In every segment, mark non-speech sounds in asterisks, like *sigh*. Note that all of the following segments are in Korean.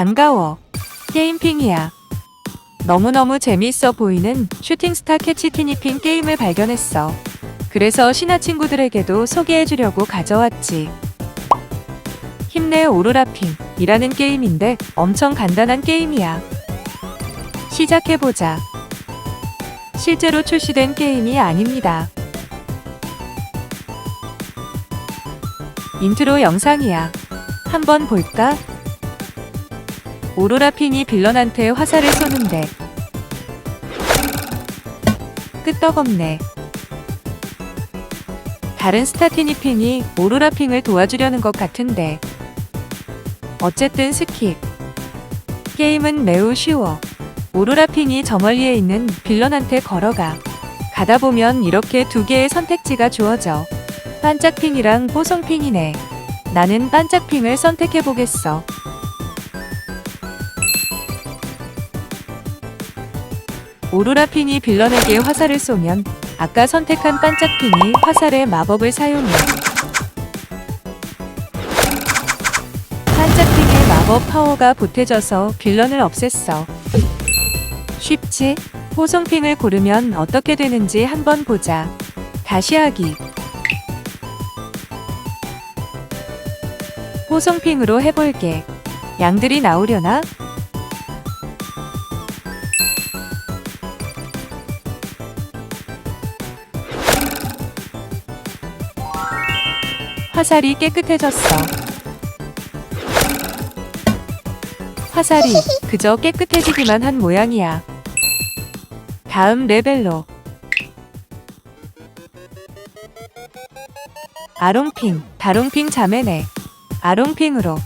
반가워. 게임핑이야. 너무너무 재미있어 보이는 슈팅스타 캐치 티니핑 게임을 발견했어. 그래서 신하 친구들에게도 소개해주려고 가져왔지. 힘내 오로라핑 이라는 게임인데 엄청 간단한 게임이야. 시작해보자. 실제로 출시된 게임이 아닙니다. 인트로 영상이야. 한번 볼까? 오로라핑이 빌런한테 화살을 쏘는데 끄떡없네. 다른 스타티니핑이 오로라 핑을 도와주려는 것 같은데 어쨌든 스킵. 게임은 매우 쉬워. 오로라 핑이 저 멀리에 있는 빌런한테 걸어가. 가다 보면 이렇게 두 개의 선택지가 주어져. 반짝 핑이랑 뽀송핑이네. 나는 반짝 핑을 선택해 보겠어. 오로라핑이 빌런에게 화살을 쏘면 아까 선택한 반짝핑이 화살의 마법을 사용해. 반짝핑의 마법 파워가 보태져서 빌런을 없앴어. 쉽지? 호송핑을 고르면 어떻게 되는지 한번 보자. 다시 하기. 호송 핑으로 해볼게. 양들이 나오려나? 화살이 깨끗해졌어. 화살이 그저 깨끗해지기만 한 모양이야. 다음 레벨로. 아롱핑, 다롱핑 자매네. 아롱핑으로.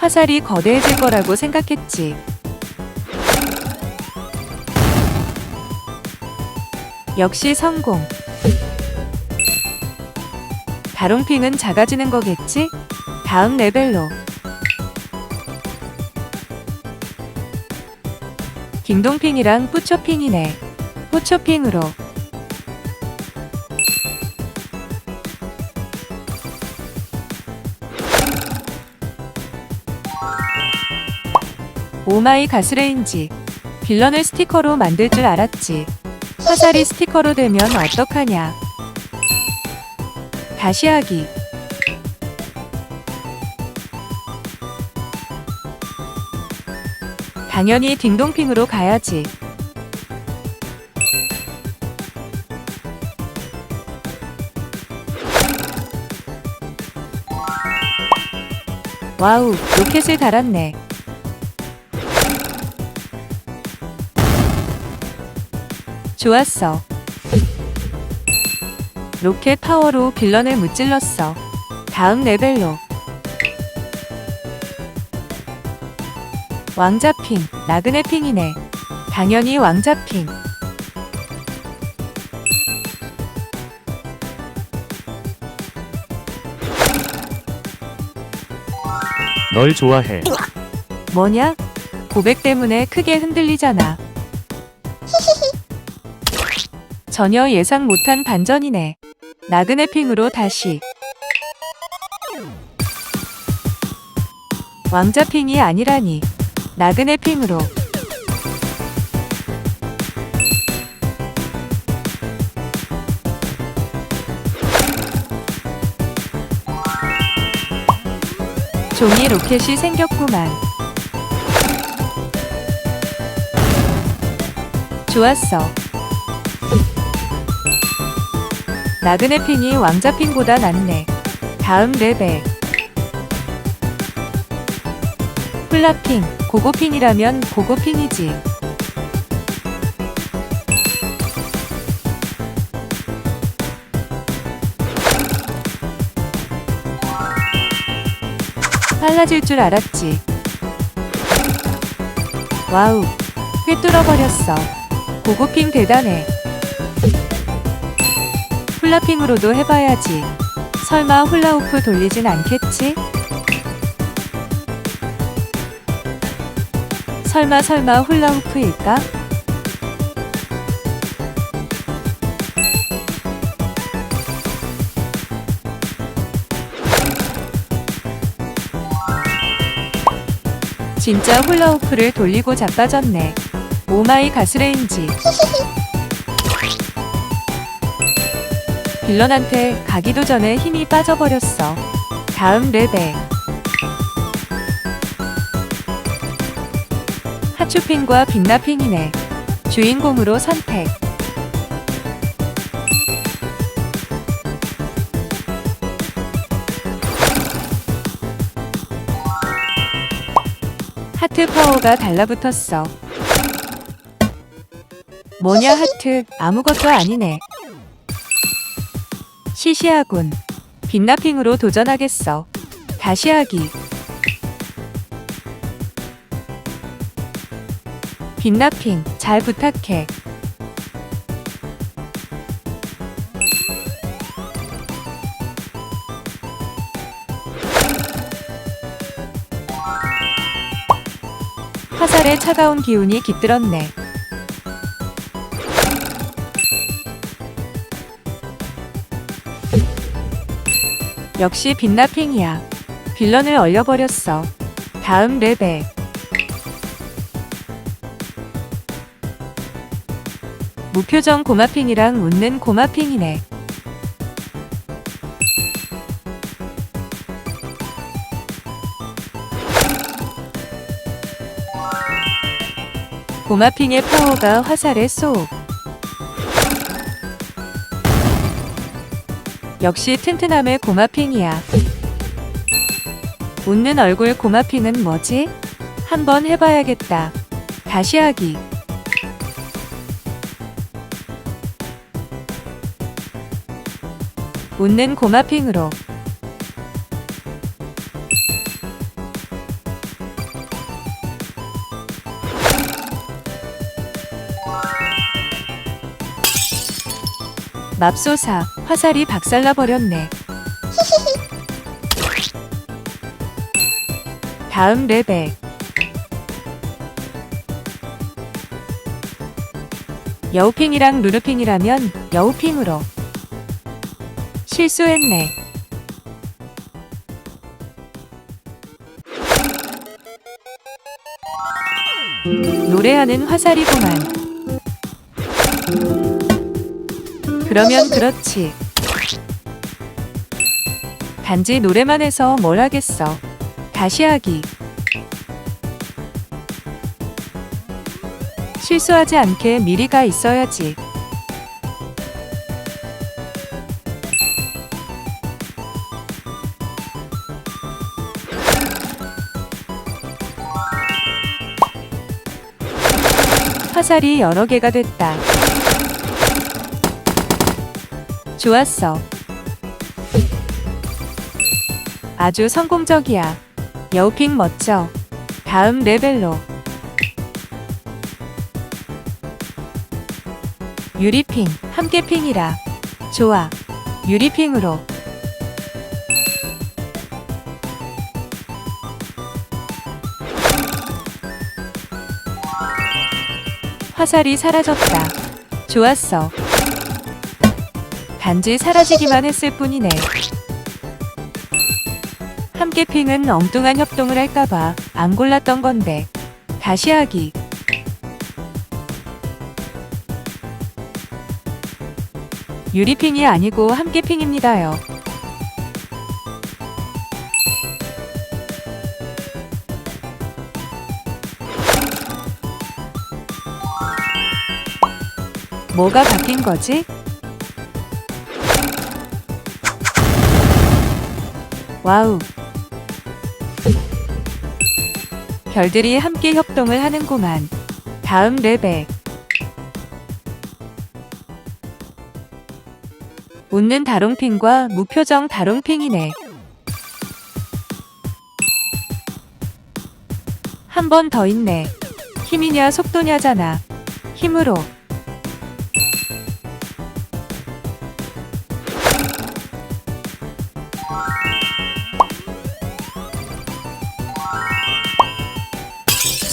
화살이 거대해질 거라고 생각했지. 역시 성공. 다롱핑은 작아지는 거겠지? 다음 레벨로. 딩동핑이랑 뿌초핑이네. 뿌초핑으로. 오마이 가스레인지. 빌런을 스티커로 만들 줄 알았지. 화살이 스티커로 되면 어떡하냐. 다시 하기. 당연히 딩동핑으로 가야지. 와우, 로켓을 달았네. 좋았어. 로켓 파워로 빌런을 무찔렀어. 다음 레벨로. 왕자핑, 나그네핑이네. 당연히 왕자핑. 널 좋아해. 뭐냐? 고백 때문에 크게 흔들리잖아. 전혀 예상 못한 반전이네. 나그네 핑으로 다시. 왕자 핑이 아니라니. 나그네 핑으로. 종이 로켓이 생겼구만. 좋았어. 나그네핑이 왕자핑보다 낫네. 다음 레벨. 훌라핑, 고고핑이라면 고고핑이지. 빨라질 줄 알았지. 와우, 꿰뚫어버렸어. 고고핑 대단해. 훌라핑으로도 해봐야지. 설마 훌라후프 돌리진 않겠지? 설마 설마 훌라후프일까? 진짜 훌라후프를 돌리고 자빠졌네. 오마이 가스레인지. *laughs* 빌런한테 가기도 전에 힘이 빠져버렸어. 다음 레벨. 하츄핑과 빛나핑이네. 주인공으로 선택. 하트 파워가 달라붙었어. 뭐냐 하트 아무것도 아니네. 시시하군. 빛나핑으로 도전하겠어. 다시 하기. 빛나핑 잘 부탁해. 화살의 차가운 기운이 깃들었네. 역시 빛나핑이야. 빌런을 얼려버렸어. 다음 레벨. 무표정 고마핑이랑 웃는 고마핑이네. 고마핑의 파워가 화살에 쏙. 역시 튼튼함의 고마핑이야. 웃는 얼굴 고마핑은 뭐지? 한번 해봐야겠다. 다시 하기. 웃는 고마핑으로. 맙소사, 화살이 박살나 버렸네. 다음 레벨. 여우핑이랑 루루핑이라면 여우핑으로. 실수했네. 노래하는 화살이구만. 그러면 그렇지. 단지 노래만 해서 뭘 하겠어. 다시 하기. 실수하지 않게 미리가 있어야지. 화살이 여러 개가 됐다. 좋았어. 아주 성공적이야. 여우핑 멋져. 다음 레벨로. 유리핑, 함께 핑이라. 좋아. 유리핑으로. 화살이 사라졌다. 좋았어. 단지 사라지기만 했을 뿐이네. 함께 핑은 엉뚱한 협동을 할까봐 안 골랐던 건데. 다시 하기. 유리핑이 아니고 함께 핑입니다요. 뭐가 바뀐 거지? 와우. 별들이 함께 협동을 하는구만. 다음 레벨. 웃는 다롱핑과 무표정 다롱핑이네. 한 번 더 있네. 힘이냐 속도냐잖아. 힘으로.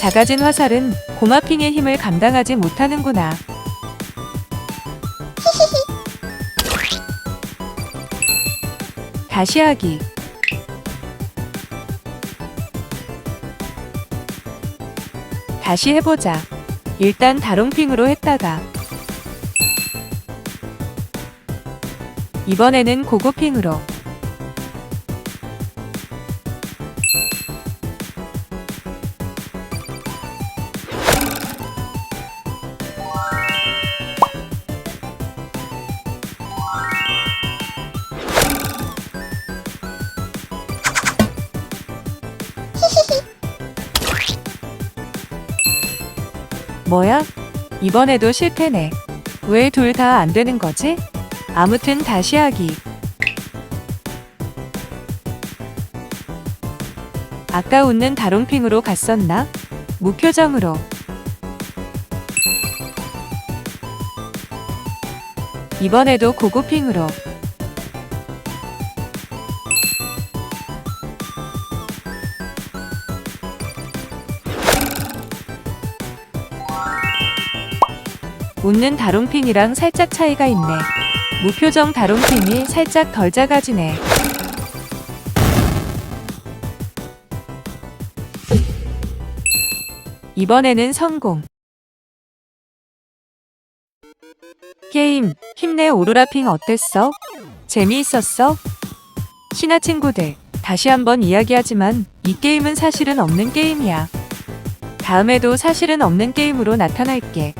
작아진 화살은 고마핑의 힘을 감당하지 못하는구나. *laughs* 다시 하기. 다시 해보자. 일단 다롱핑으로 했다가 이번에는 고고핑으로 뭐야? 이번에도 실패네. 왜 둘 다 안 되는 거지? 아무튼 다시 하기. 아까 웃는 다롱핑으로 갔었나? 무표정으로. 이번에도 고고핑으로. 웃는 다롱핑이랑 살짝 차이가 있네. 무표정 다롱핑이 살짝 덜 작아지네. 이번에는 성공. 게임, 힘내 오로라핑 어땠어? 재미있었어? 신화 친구들, 다시 한번 이야기하지만 이 게임은 사실은 없는 게임이야. 다음에도 사실은 없는 게임으로 나타날게.